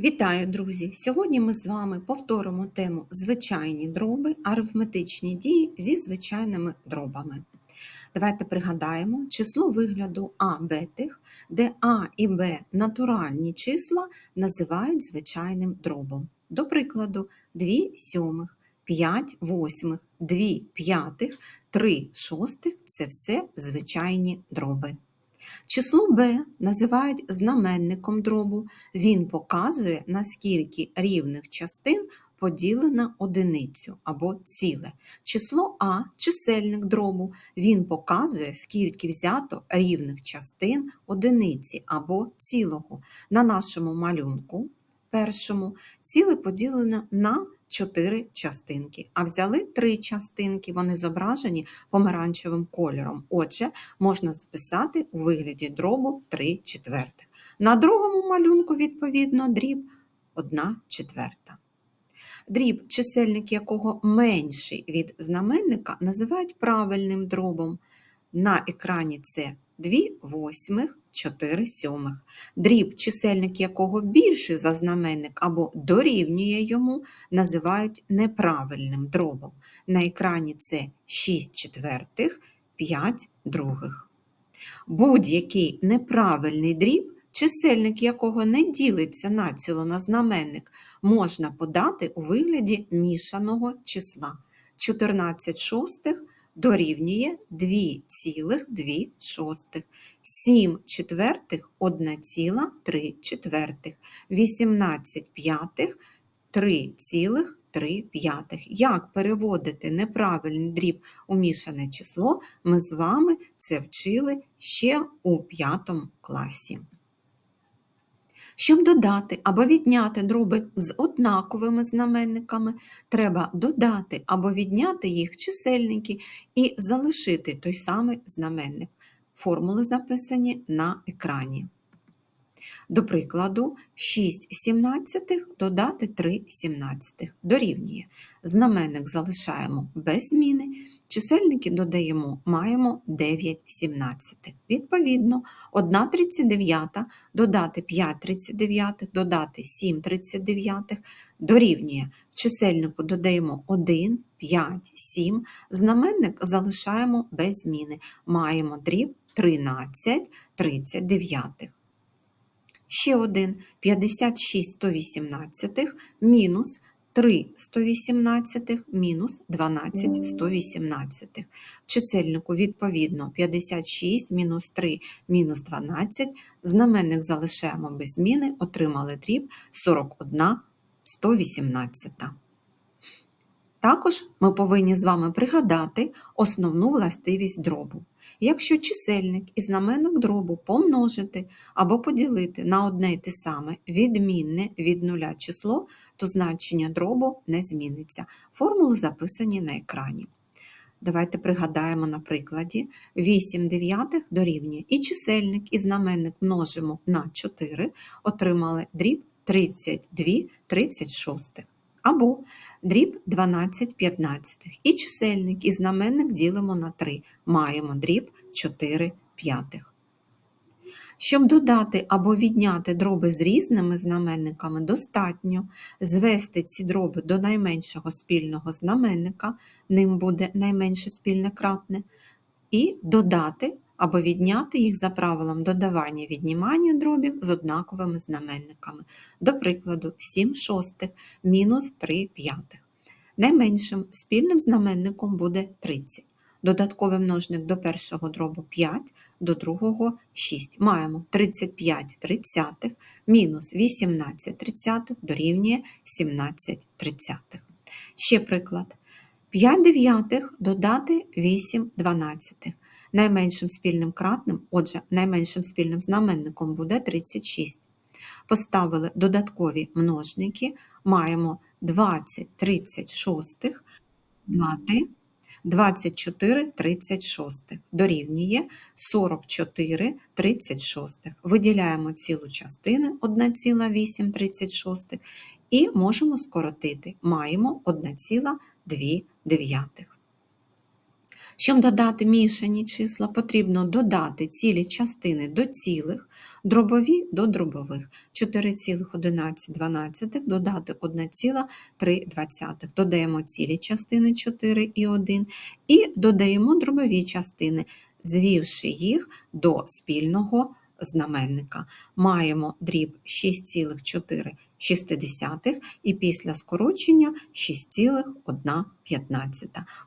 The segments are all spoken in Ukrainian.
Вітаю, друзі! Сьогодні ми з вами повторимо тему звичайні дроби, арифметичні дії зі звичайними дробами. Давайте пригадаємо число вигляду А бетих, де А і Б натуральні числа називають звичайним дробом. До прикладу, 2 сьомих, 5 восьмих, 2 п'ятих, 3 шостих це все звичайні дроби. Число b називають знаменником дробу. Він показує, наскільки рівних частин поділено одиницю або ціле. Число А чисельник дробу. Він показує, скільки взято рівних частин одиниці або цілого. На нашому малюнку першому ціле поділено на 4 частинки, а взяли 3 частинки, вони зображені помаранчевим кольором. Отже, можна записати у вигляді дробу 3 четвертих. На другому малюнку, відповідно, дріб 1 четверта. Дріб, чисельник якого менший від знаменника, називають правильним дробом. На екрані це 2 восьмих, 4 сьомих. Дріб, чисельник якого більший за знаменник або дорівнює йому, називають неправильним дробом. На екрані це 6 четвертих, 5 других. Будь-який неправильний дріб, чисельник якого не ділиться націло на знаменник, можна подати у вигляді мішаного числа. 14 шостих дорівнює 2,2 шостих, 7 четвертих – 1,3 четвертих, 18 п'ятих – 3,3 п'ятих. Як переводити неправильний дріб у мішане число, ми з вами це вчили ще у 5 класі. Щоб додати або відняти дроби з однаковими знаменниками, треба додати або відняти їх чисельники і залишити той самий знаменник. Формули записані на екрані. До прикладу, 6 сімнадцятих додати 3 сімнадцятих дорівнює. Знаменник залишаємо без зміни, чисельники додаємо, маємо 9 сімнадцятих. Відповідно, 1 39 додати 5 39, додати 7 39 дорівнює. В чисельнику додаємо 1, 5, 7, знаменник залишаємо без зміни. Маємо дріб 13 39. Ще один 56 118 мінус 3 118 мінус 12 118. В чисельнику відповідно 56 мінус 3 мінус 12. Знаменник залишаємо без зміни, отримали дріб 41 118. Також ми повинні з вами пригадати основну властивість дробу. Якщо чисельник і знаменник дробу помножити або поділити на одне й те саме відмінне від нуля число, то значення дробу не зміниться. Формули записані на екрані. Давайте пригадаємо на прикладі 8 дев'ятих дорівнює і чисельник, і знаменник множимо на 4, отримали дріб 32 36. Або дріб 12 п'ятнадцятих. І чисельник, і знаменник ділимо на 3. Маємо дріб 4 п'ятих. Щоб додати або відняти дроби з різними знаменниками, достатньо звести ці дроби до найменшого спільного знаменника, ним буде найменше спільне кратне, і додати або відняти їх за правилом додавання віднімання дробів з однаковими знаменниками. До прикладу, 7 шостих мінус 3 п'ятих. Найменшим спільним знаменником буде 30. Додатковий множник до першого дробу 5, до другого 6. Маємо 35 тридцятих мінус 18 тридцятих дорівнює 17 тридцятих. Ще приклад. 5 дев'ятих додати 8 дванадцятих. Найменшим спільним кратним, отже, найменшим спільним знаменником буде 36. Поставили додаткові множники, маємо 20 36 дати 24 36 дорівнює 44 36. Виділяємо цілу частину 1,8 36 і можемо скоротити. Маємо 1,2 дев'ятих. Щоб додати мішані числа, потрібно додати цілі частини до цілих, Дробові до дробових 4,11 додати 1,3. Додаємо цілі частини 4 і 1 і додаємо дробові частини, звівши їх до спільного знаменника. Маємо дріб 6,4 і після скорочення 6,1.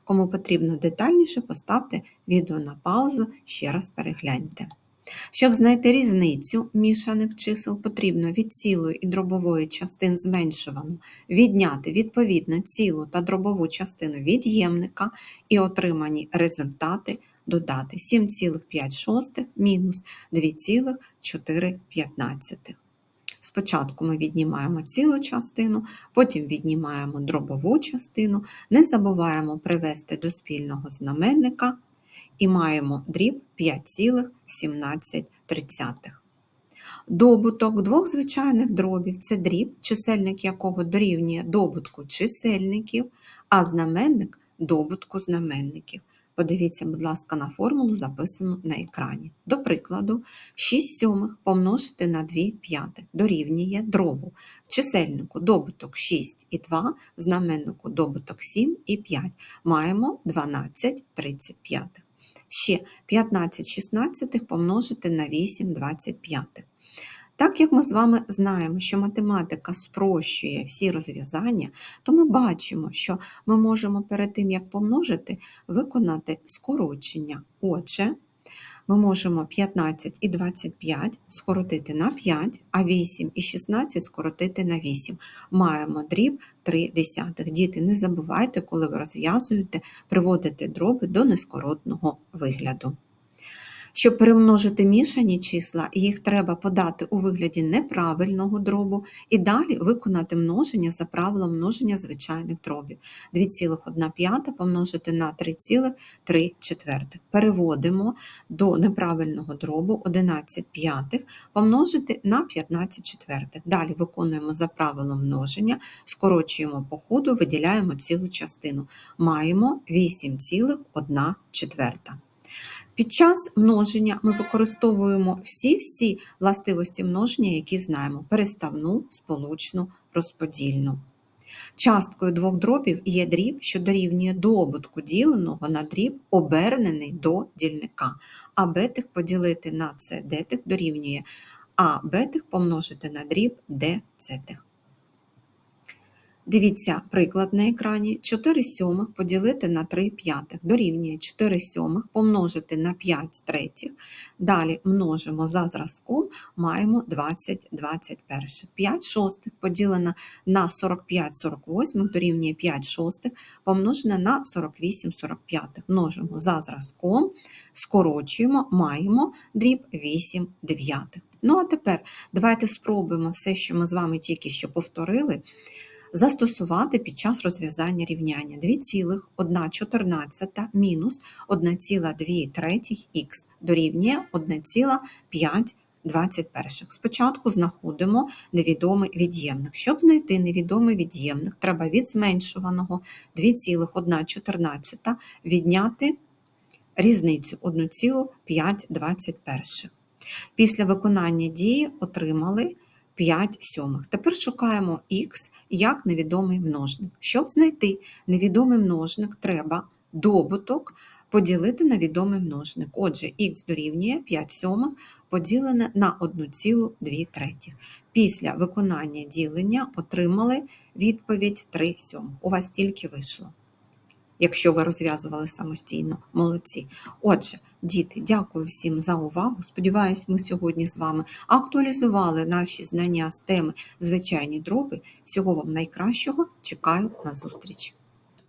Кому потрібно детальніше, поставте відео на паузу, ще раз перегляньте. Щоб знайти різницю мішаних чисел, потрібно від цілої і дробової частин зменшувану відняти відповідно цілу та дробову частину від'ємника і отримані результати додати 7,5 мінус 2,4. Спочатку ми віднімаємо цілу частину, потім віднімаємо дробову частину, не забуваємо привести до спільного знаменника і маємо дріб 5,17. Добуток двох звичайних дробів це дріб, чисельник якого дорівнює добутку чисельників, а знаменник добутку знаменників. Подивіться, будь ласка, на формулу, записану на екрані. До прикладу, 6 сьомих помножити на 2 п'ятих дорівнює дробу. В чисельнику добуток 6 і 2, в знаменнику добуток 7 і 5. Маємо 12 35. Ще 15 16 помножити на 8 25. Так як ми з вами знаємо, що математика спрощує всі розв'язання, то ми бачимо, що ми можемо перед тим, як помножити, виконати скорочення. Отже, ми можемо 15 і 25 скоротити на 5, а 8 і 16 скоротити на 8. Маємо дріб 3 десятих. Діти, не забувайте, коли ви розв'язуєте, приводити дроби до нескоротного вигляду. Щоб перемножити мішані числа, їх треба подати у вигляді неправильного дробу і далі виконати множення за правилом множення звичайних дробів. 2,1 помножити на 3,3. Переводимо до неправильного дробу 11 п'ятих помножити на 15 четвертих. Далі виконуємо за правилом множення, скорочуємо по ходу, виділяємо цілу частину. Маємо 8,1 четверта. Під час множення ми використовуємо всі-всі властивості множення, які знаємо: переставну, сполучну, розподільну. Часткою двох дробів є дріб, що дорівнює добутку діленого на дріб, обернений до дільника, а бетих поділити на це детих дорівнює а бетих помножити на дріб д цетих. Дивіться приклад на екрані. 4 сьомих поділити на 3 п'ятих. Дорівнює 4 сьомих помножити на 5 третіх. Далі множимо за зразком, маємо 20 21. 5 шостих поділено на 45 48 дорівнює 5 шостих помножене на 48 45. Множимо за зразком, скорочуємо, маємо дріб 8 дев'ятих. Ну а тепер давайте спробуємо все, що ми з вами тільки що повторили застосувати під час розв'язання рівняння 2,114 мінус 1,2 х дорівнює 1,521. Спочатку знаходимо невідомий від'ємник. Щоб знайти невідомий від'ємник, треба від зменшуваного 2,114 відняти різницю 1,521. Після виконання дії отримали 5 сьомих. Тепер шукаємо х як невідомий множник. Щоб знайти невідомий множник, треба добуток поділити на відомий множник. Отже, х дорівнює 5 сьомих поділене на 1,2 третіх. Після виконання ділення отримали відповідь 3 сьомих. У вас тільки вийшло. Якщо ви розв'язували самостійно, молодці. Отже, Діти, дякую всім за увагу. Сподіваюсь, ми сьогодні з вами актуалізували наші знання з теми звичайні дроби. Всього вам найкращого. Чекаю на зустріч!